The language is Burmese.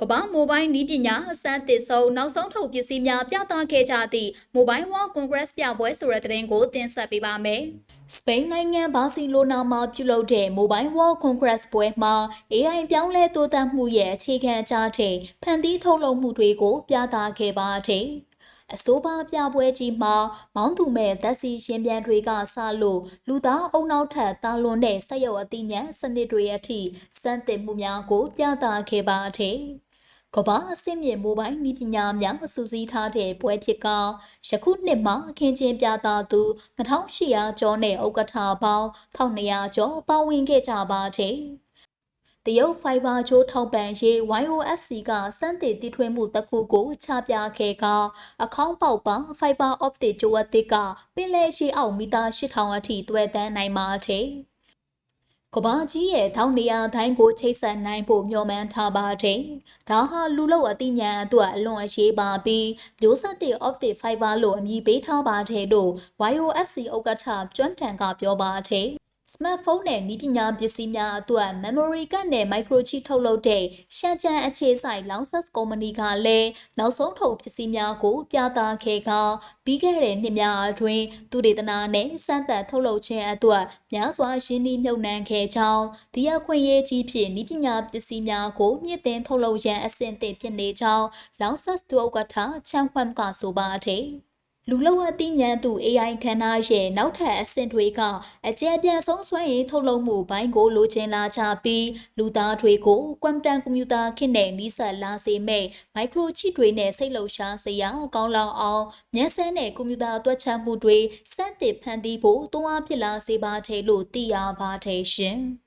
ကမ္ဘာမိုဘိုင်းနည်းပညာအစမ်းသစ်ဆုံးနောက်ဆုံးထုတ်ပစ္စည်းများပြသခဲ့ကြသည့် Mobile World Congress ပြပွဲဆိုတဲ့သတင်းကိုတင်ဆက်ပေးပါမယ်။စပိန်နိုင်ငံဘာစီလိုနာမှာပြုလုပ်တဲ့ Mobile World Congress ပွဲမှာ AI ပြောင်းလဲတိုးတက်မှုရဲ့အခြေခံအကြတဲ့ဖန်တီးထုတ်လုပ်မှုတွေကိုပြသခဲ့ပါတယ်။ အဆိုပါပြပွဲကြီးမှာမောင်းသူမဲ့သက်စီရှင်ပြန်တွေကစလို့လူသားအုံနောက်ထပ်တာလွန်တဲ့ဆက်ရုပ်အသိဉာဏ်စနစ်တွေအထိစမ်းသစ်မှုများကို ပြသခဲ့ပါတဲ့။ကမ္ဘာအဆင့်မြင့်မိုဘိုင်းနည်းပညာများအစူးစီးထားတဲ့ပွဲဖြစ်ကယခုနှစ်မှာအခင်းချင်းပြသသူ2800ကျော်နဲ့ဥက္ကဋ္ဌပေါင်း1200ကျော်ပါဝင်ခဲ့ကြပါတဲ့ တရုတ် Fiber ချိုးထောက်ပံ့ရေး YOFC ကစမ်းသစ်တည်ထွင်မှုတစ်ခုကိုချပြခဲ့ကအခေါင်းပေါက်ပါ Fiber Optic ကြိုးအသစ်ကပင်လယ်ရှိအောက်မီတာ8000အထိတွဲတန်းနိုင်ပါတဲ့ကဘာကြီးရဲ့ထောင်နေရာတိုင်းကိုချိတ်ဆက်နိုင်ဖို့မျှော်မှန်းထားပါတယ်။ဒါဟာလူလို့အသိဉာဏ်အတွက်အလွန်အရေးပါပြီးမျိုးဆက်တဲ့ optic fiber လို့အမည်ပေးထားပါတယ်လို့ YOFC ဥက္ကဋ္ဌကျွမ်းတန်ကပြောပါတယ်။ smartphone နဲ့နည်းပညာပစ္စည်းများအတွက် memory card နဲ့ microchip ထုတ်လုပ်တဲ့ရှန်ချန်အခြေစိုက် Longsys ကုမ္ပဏီကလည်းနောက်ဆုံးထုတ်ပစ္စည်းများကို ပြသခဲ့ကပြီးခဲ့တဲ့နှစ်များအတွင်းသူဒေသနာနဲ့စမ်းသပ်ထုတ်လုပ်ခြင်းအတွက်များစွာရင်းနှီးမြှုပ်နှံခဲ့ကြောင်းဒီအခွင့်အရေးကြီးဖြင့်နည်းပညာပစ္စည်းများကိုမြင့်တင်ထုတ်လုပ်ရန်အဆင့်သင့်ဖြစ်နေကြောင်း Longsys ဒုဥက္ကဋ္ဌချန်ခွမ်ကဆိုပါတယ်။ လူလောအသိဉာဏ်သူ AI ခန္ဓာရဲ့နောက်ထပ်အဆင့်တွေကအကျယ်ပြန့်ဆုံးစွမ်းရည်ထုတ်လုပ်မှုဘိုင်းကိုလိုချင်လာကြပြီးလူသားတွေကိုကွမ်တန်ကွန်ပျူတာခေတ်နဲ့နှီးစပ်လာစေမဲ့မိုက်ခရိုချစ်တွေနဲ့စိတ်လှုပ်ရှားစေရအကောင်းလောက်အောင်ညှက်ဆဲတဲ့ကွန်ပျူတာတွက်ချက်မှုတွေစမ်းသစ်ဖန်တီးဖို့တွန်းအားဖြစ်လာစေပါတဲ့လို့သိရပါတယ်ရှင်။